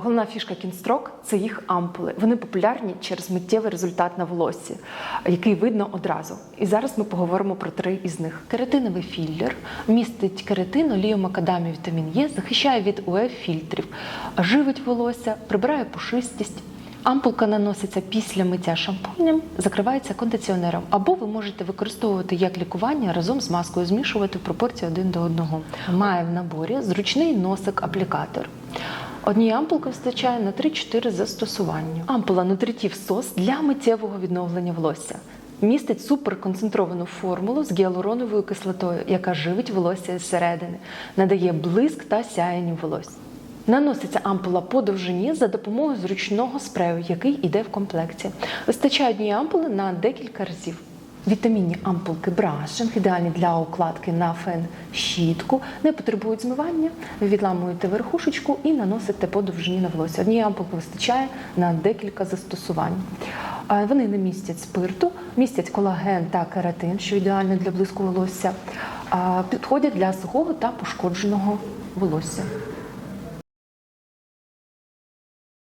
Головна фішка кінстрок це їх ампули. Вони популярні через миттєвий результат на волоссі, який видно одразу. І зараз ми поговоримо про три із них. Кератиновий філлер містить кератин, олію макадамі, вітамін Е, захищає від УФ-фільтрів, живить волосся, прибирає пушистість. Ампулка наноситься після миття шампунем, закривається кондиціонером, або ви можете використовувати як лікування разом з маскою, змішувати в пропорції один до одного. Має в наборі зручний носик-аплікатор. Однієї ампулки вистачає на 3-4 застосування. Ампула нутритів сос для миттєвого відновлення волосся. Містить суперконцентровану формулу з гіалуроновою кислотою, яка живить волосся зсередини, надає блиск та сяєння волосся. Наноситься ампула по довжині за допомогою зручного спрею, який йде в комплекті. Вистачає однієї ампули на декілька разів. Вітамінні ампулки брашинг ідеальні для укладки на фен щітку, не потребують змивання. Ви відламуєте верхушечку і наносите по довжині на волосся. Однієї ампулки вистачає на декілька застосувань. Вони не містять спирту, містять колаген та кератин, що ідеально для блиску волосся. Підходять для сухого та пошкодженого волосся.